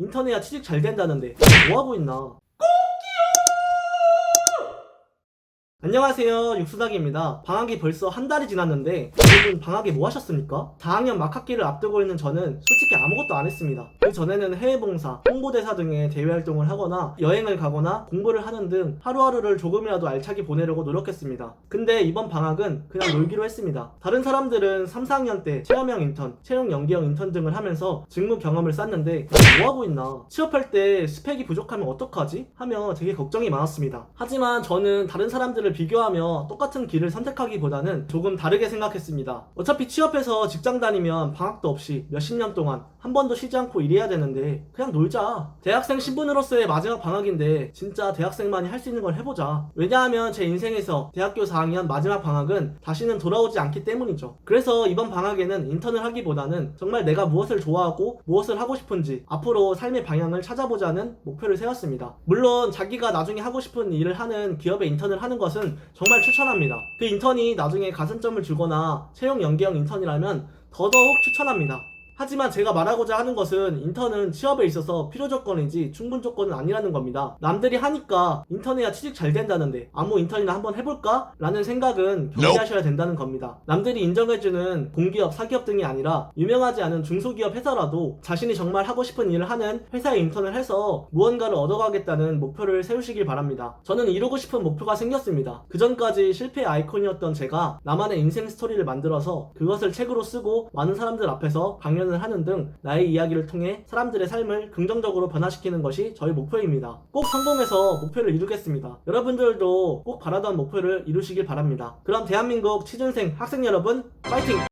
인턴해야 취직 잘 된다는데. 뭐하고 있나 안녕하세요. 육수닭입니다. 방학이 벌써 한 달이 지났는데 여러분 방학에 뭐 하셨습니까? 4학년 막학기를 앞두고 있는 저는 솔직히 아무것도 안 했습니다. 그 전에는 해외봉사, 홍보대사 등의 대외활동을 하거나 여행을 가거나 공부를 하는 등 하루하루를 조금이라도 알차게 보내려고 노력했습니다. 근데 이번 방학은 그냥 놀기로 했습니다. 다른 사람들은 3, 4학년 때 체험형 인턴, 채용 연계형 인턴 등을 하면서 직무 경험을 쌓는데 뭐하고 있나? 취업할 때 스펙이 부족하면 어떡하지? 하며 되게 걱정이 많았습니다. 하지만 저는 다른 사람들을 비교하며 똑같은 길을 선택하기보다는 조금 다르게 생각했습니다. 어차피 취업해서 직장 다니면 방학도 없이 몇십 년 동안 한 번도 쉬지 않고 일해야 되는데 그냥 놀자. 대학생 신분으로서의 마지막 방학인데 진짜 대학생만이 할 수 있는 걸 해보자. 왜냐하면 제 인생에서 대학교 4학년 마지막 방학은 다시는 돌아오지 않기 때문이죠. 그래서 이번 방학에는 인턴을 하기보다는 정말 내가 무엇을 좋아하고 무엇을 하고 싶은지 앞으로 삶의 방향을 찾아보자는 목표를 세웠습니다. 물론 자기가 나중에 하고 싶은 일을 하는 기업에 인턴을 하는 것은 정말 추천합니다. 그 인턴이 나중에 가산점을 주거나 채용 연계형 인턴이라면 더더욱 추천합니다. 하지만 제가 말하고자 하는 것은 인턴은 취업에 있어서 필요 조건이지 충분 조건은 아니라는 겁니다. 남들이 하니까 인턴해야 취직 잘 된다는데 아무 인턴이나 한번 해볼까? 라는 생각은 경계하셔야 된다는 겁니다. 남들이 인정해주는 공기업, 사기업 등이 아니라 유명하지 않은 중소기업 회사라도 자신이 정말 하고 싶은 일을 하는 회사에 인턴을 해서 무언가를 얻어가겠다는 목표를 세우시길 바랍니다. 저는 이루고 싶은 목표가 생겼습니다. 그 전까지 실패의 아이콘이었던 제가 나만의 인생 스토리를 만들어서 그것을 책으로 쓰고 많은 사람들 앞에서 강연 을 하는 등 나의 이야기를 통해 사람들의 삶을 긍정적으로 변화시키는 것이 저희 목표입니다. 꼭 성공해서 목표를 이루겠습니다. 여러분들도 꼭 바라던 목표를 이루시길 바랍니다. 그럼 대한민국 취준생 학생 여러분 파이팅!